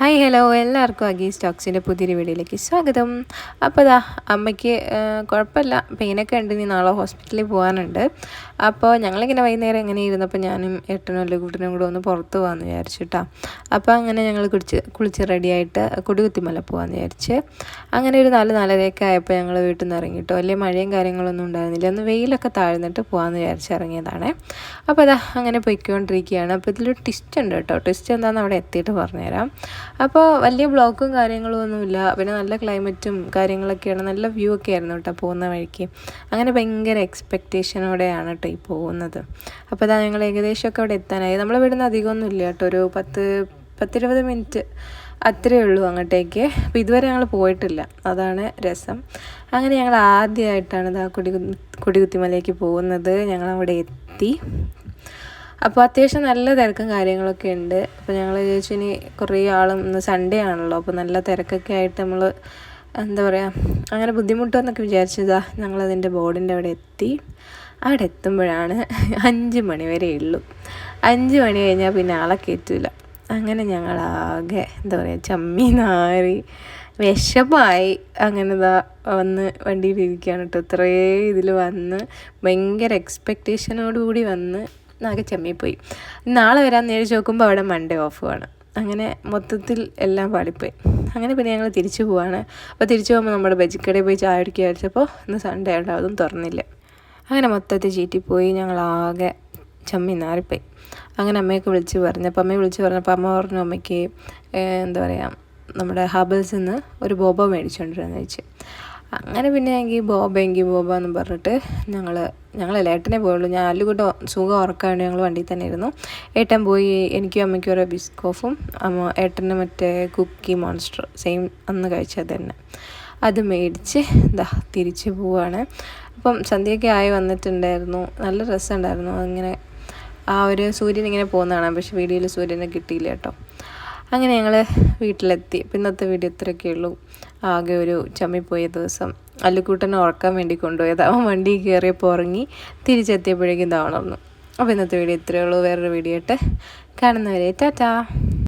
Hi hello എല്ലാവർക്കും അഗി സ്റ്റോക്സിന്റെ പുതിയൊരു വീഡിയോയിലേക്ക് സ്വാഗതം. അപ്പോൾ ഇതാ അമ്മയ്ക്ക് കുഴപ്പമില്ല പെയിനൊക്കെ ഉണ്ട്. ഇനി നാളെ ഹോസ്പിറ്റലിൽ പോകാനുണ്ട് അപ്പോൾ ഞങ്ങളിങ്ങനെ വൈകുന്നേരം ഇങ്ങനെ ഇരുന്നപ്പോൾ ഞാനും ഏട്ടനും അല്ലെങ്കിൽ കുട്ടനും കൂടെ ഒന്ന് പുറത്ത് പോകാമെന്ന് വിചാരിച്ചു കേട്ടോ അപ്പോൾ അങ്ങനെ ഞങ്ങൾ കുളിച്ച് കുളിച്ച് റെഡിയായിട്ട് കൊടികുത്തിമല പോകാമെന്ന് വിചാരിച്ച്. അങ്ങനെ ഒരു നാല് നാലരയൊക്കെ ആയപ്പോൾ ഞങ്ങൾ വീട്ടിൽ നിന്ന് ഇറങ്ങിയിട്ടോ വലിയ മഴയും കാര്യങ്ങളൊന്നും ഉണ്ടായിരുന്നില്ല. ഒന്ന് വെയിലൊക്കെ താഴ്ന്നിട്ട് പോകാമെന്ന് വിചാരിച്ച് ഇറങ്ങിയതാണ്. അപ്പോൾ അതാ അങ്ങനെ പൊയ്ക്കൊണ്ടിരിക്കുകയാണ്. അപ്പോൾ ഇതിലൊരു ട്വിസ്റ്റ് ഉണ്ട് കേട്ടോ. ട്വിസ്റ്റ് എന്താണെന്ന് അവിടെ എത്തിയിട്ട് പറഞ്ഞുതരാം. അപ്പോൾ വലിയ ബ്ലോക്കും കാര്യങ്ങളും ഒന്നുമില്ല. പിന്നെ നല്ല ക്ലൈമറ്റും കാര്യങ്ങളൊക്കെയാണ്. നല്ല വ്യൂ ഒക്കെ ആയിരുന്നു കേട്ടോ പോകുന്ന വഴിക്ക്. അങ്ങനെ ഭയങ്കര എക്സ്പെക്റ്റേഷനോടെയാണ് കേട്ടോ ഈ പോകുന്നത്. അപ്പോൾ അതാ ഞങ്ങൾ ഏകദേശമൊക്കെ അവിടെ എത്താനായി. നമ്മൾ ഇവിടുന്ന് അധികമൊന്നും ഇല്ല കേട്ടോ. ഒരു പത്ത് പത്തിരുപത് മിനിറ്റ് അത്രയേ ഉള്ളൂ അങ്ങോട്ടേക്ക്. അപ്പോൾ ഇതുവരെ ഞങ്ങൾ പോയിട്ടില്ല. അതാണ് രസം. അങ്ങനെ ഞങ്ങൾ ആദ്യമായിട്ടാണ് ഇതാ കൊടി കൊടികുത്തിമലയ്ക്ക് പോകുന്നത്. ഞങ്ങൾ അവിടെ എത്തി. അപ്പോൾ അത്യാവശ്യം നല്ല തിരക്കും കാര്യങ്ങളൊക്കെ ഉണ്ട്. അപ്പോൾ ഞങ്ങൾ ചോദിച്ചു ഇനി കുറേ ആളും ഇന്ന് സൺഡേ ആണല്ലോ. അപ്പോൾ നല്ല തിരക്കൊക്കെ ആയിട്ട് നമ്മൾ എന്താ പറയുക അങ്ങനെ ബുദ്ധിമുട്ടെന്നൊക്കെ വിചാരിച്ചതാ ഞങ്ങളതിന്റെ ബോർഡിന്റെ അവിടെ എത്തി. അവിടെ എത്തുമ്പോഴാണ് അഞ്ച് മണി വരെ ഉള്ളൂ. അഞ്ച് മണി കഴിഞ്ഞാൽ പിന്നെ ആളെ കയറ്റില്ല അങ്ങനെ ഞങ്ങളാകെ എന്താ പറയുക ചമ്മി നാറി വിശപ്പായി അങ്ങനെ ഇതാ വന്ന് വണ്ടിയിലിരിക്കുകയാണ് കേട്ടോ. ഇത്രേ ഇതിൽ വന്ന് ഭയങ്കര എക്സ്പെക്റ്റേഷനോടുകൂടി വന്ന് ആകെ ചെമ്മിപ്പോയി. നാളെ വരാൻ നേരി ചോക്കുമ്പോൾ അവിടെ മൺഡേ ഓഫുമാണ് അങ്ങനെ മൊത്തത്തിൽ എല്ലാം പാളിപ്പോയി. അങ്ങനെ പിന്നെ ഞങ്ങൾ തിരിച്ചു പോവാണ്. അപ്പോൾ തിരിച്ചു പോകുമ്പോൾ നമ്മുടെ ബജിക്കടയിൽ പോയി ചായ അടിക്കുക വിചാരിച്ചപ്പോൾ ഇന്ന് സൺഡേ ഉണ്ട് അതും തുറന്നില്ല. അങ്ങനെ മൊത്തത്തിൽ ചീറ്റിപ്പോയി ഞങ്ങളാകെ ചമ്മി നാറിപ്പോയി. അങ്ങനെ അമ്മയൊക്കെ വിളിച്ച് പറഞ്ഞു. അപ്പോൾ അമ്മയെ വിളിച്ച് പറഞ്ഞപ്പോൾ അമ്മ പറഞ്ഞു അമ്മയ്ക്ക് എന്താ പറയുക നമ്മുടെ ഹബിൾസിൽ നിന്ന് ഒരു ബോബ മേടിച്ചുകൊണ്ടിരുന്നു വെച്ച് അങ്ങനെ പിന്നെ എങ്കിൽ ബോബ എങ്കിൽ ബോബ എന്ന് പറഞ്ഞിട്ട് ഞങ്ങൾ ഞങ്ങളല്ല ഏട്ടനെ പോയുള്ളൂ. ഞാൻ അല്ലുകൂട്ട് സുഖം ഉറക്കാണ്. ഞങ്ങൾ വണ്ടിയിൽ തന്നെ ഇരുന്നു ഏട്ടൻ പോയി എനിക്കും അമ്മയ്ക്കും ഓരോ ബിസ്കോഫും അമ്മ ഏട്ടന് മറ്റേ കുക്കി മോൺസ്റ്റർ സെയിം അന്ന് കഴിച്ചത് തന്നെ. അത് മേടിച്ച് ഇതാ തിരിച്ച് പോവുകയാണ് അപ്പം സന്ധ്യയൊക്കെ ആയി വന്നിട്ടുണ്ടായിരുന്നു. നല്ല രസമുണ്ടായിരുന്നു. അങ്ങനെ ആ ഒരു സൂര്യൻ ഇങ്ങനെ പോകുന്നതാണ്. പക്ഷെ വീഡിയോയിൽ സൂര്യനെ കിട്ടിയില്ല കേട്ടോ. അങ്ങനെ ഞങ്ങൾ വീട്ടിലെത്തി. ഇന്നത്തെ വീഡിയോ ഇത്രയൊക്കെ ഉള്ളൂ. ആകെ ഒരു ചമ്മിപ്പോയ ദിവസം. അല്ലുക്കൂട്ടനെ ഉറക്കാൻ വേണ്ടി കൊണ്ടുപോയത്. അവൻ വണ്ടി കയറിയപ്പോൾ ഉറങ്ങി തിരിച്ചെത്തിയപ്പോഴേക്കും ഇതാവണമെന്ന് അപ്പോൾ ഇന്നത്തെ വീഡിയോ ഇത്രയേ ഉള്ളൂ. വേറൊരു വീഡിയോ ആയിട്ട് കാണുന്നവരെ ടാറ്റാ.